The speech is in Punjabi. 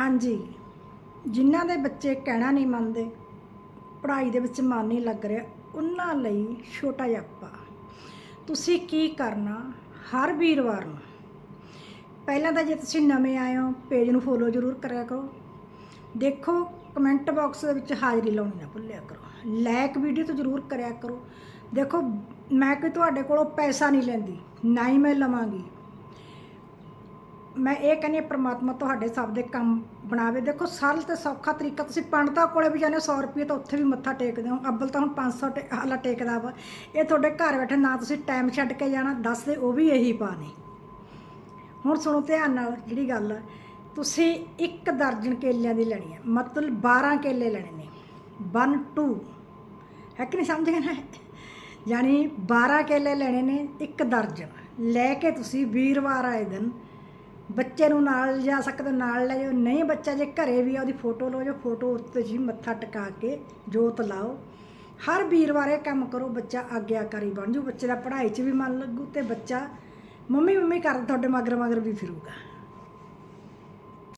ਹਾਂਜੀ। ਜਿਨ੍ਹਾਂ ਦੇ ਬੱਚੇ ਕਹਿਣਾ ਨਹੀਂ ਮੰਨਦੇ, ਪੜ੍ਹਾਈ ਦੇ ਵਿੱਚ ਮਨ ਨਹੀਂ ਲੱਗ ਰਿਹਾ, ਉਹਨਾਂ ਲਈ ਛੋਟਾ ਜਿਹਾ ਆਪਾ ਤੁਸੀਂ ਕੀ ਕਰਨਾ ਹਰ ਵੀਰਵਾਰ ਨੂੰ? ਪਹਿਲਾਂ ਤਾਂ ਜੇ ਤੁਸੀਂ ਨਵੇਂ ਆਏ ਹੋ, ਪੇਜ ਨੂੰ ਫੋਲੋ ਜ਼ਰੂਰ ਕਰਿਆ ਕਰੋ। ਦੇਖੋ ਕਮੈਂਟ ਬਾਕਸ ਦੇ ਵਿੱਚ ਹਾਜ਼ਰੀ ਲਾਉਣੀ ਨਾ ਭੁੱਲਿਆ ਕਰੋ। ਲਾਇਕ ਵੀਡੀਓ ਤੋਂ ਜ਼ਰੂਰ ਕਰਿਆ ਕਰੋ। ਦੇਖੋ, ਮੈਂ ਕੋਈ ਤੁਹਾਡੇ ਕੋਲੋਂ ਪੈਸਾ ਨਹੀਂ ਲੈਂਦੀ, ਨਾ ਹੀ ਮੈਂ ਲਵਾਂਗੀ। ਮੈਂ ਇਹ ਕਹਿੰਦੀ ਹਾਂ, ਪ੍ਰਮਾਤਮਾ ਤੁਹਾਡੇ ਸਭ ਦੇ ਕੰਮ ਬਣਾਵੇ। ਦੇਖੋ, ਸਰਲ ਤੇ ਸੌਖਾ ਤਰੀਕਾ, ਤੁਸੀਂ ਪੰਡਤਾ ਕੋਲੇ ਵੀ ਜਾਂਦੇ ਹੋ 100 ਰੁਪਏ ਤਾਂ ਉੱਥੇ ਵੀ ਮੱਥਾ ਟੇਕਦੇ ਹੋ। ਅੱਬਲ ਤਾਂ ਹੁਣ 500 ਟੇ- ਹਾਲਾ ਟੇਕਦਾ ਵਾ। ਇਹ ਤੁਹਾਡੇ ਘਰ ਬੈਠੇ ਨਾ ਤੁਸੀਂ ਟਾਈਮ ਛੱਡ ਕੇ ਜਾਣਾ ਦੱਸਦੇ ਉਹ ਵੀ ਇਹੀ ਪਾ ਨੇ ਹੁਣ ਸੁਣੋ ਧਿਆਨ ਨਾਲ ਜਿਹੜੀ ਗੱਲ ਆ। ਤੁਸੀਂ ਇੱਕ ਦਰਜਨ ਕੇਲਿਆਂ ਦੀ ਲੈਣੀ ਹੈ ਮਤਲਬ 12 ਕੇਲੇ ਲੈਣੇ ਨੇ। 1 2 ਹੈ ਕਿ ਨਹੀਂ ਸਮਝ ਗਏ? ਨਾ ਯਾਨੀ 12 ਕੇਲੇ ਲੈਣੇ ਨੇ ਇੱਕ ਦਰਜਨ। ਲੈ ਕੇ ਤੁਸੀਂ ਵੀਰਵਾਰ ਆਏ ਦਿਨ ਬੱਚੇ ਨੂੰ ਨਾਲ ਜਾ ਸਕਦੇ, ਨਾਲ ਲੈ ਜਾਓ। ਨਹੀਂ ਬੱਚਾ ਜੇ ਘਰੇ ਵੀ ਆ, ਉਹਦੀ ਫੋਟੋ ਲਓ, ਜੋ ਫੋਟੋ ਉੱਤੇ ਜੀ ਮੱਥਾ ਟਿਕਾ ਕੇ ਜੋਤ ਲਾਓ। ਹਰ ਵੀਰਵਾਰ ਇਹ ਕੰਮ ਕਰੋ, ਬੱਚਾ ਆਗਿਆਕਾਰੀ ਬਣ ਜੂ ਬੱਚੇ ਦਾ ਪੜ੍ਹਾਈ 'ਚ ਵੀ ਮਨ ਲੱਗੂ ਤੇ ਬੱਚਾ ਮੰਮੀ ਮੰਮੀ ਕਰ ਤੁਹਾਡੇ ਮਗਰ ਮਗਰ ਵੀ ਫਿਰੂਗਾ।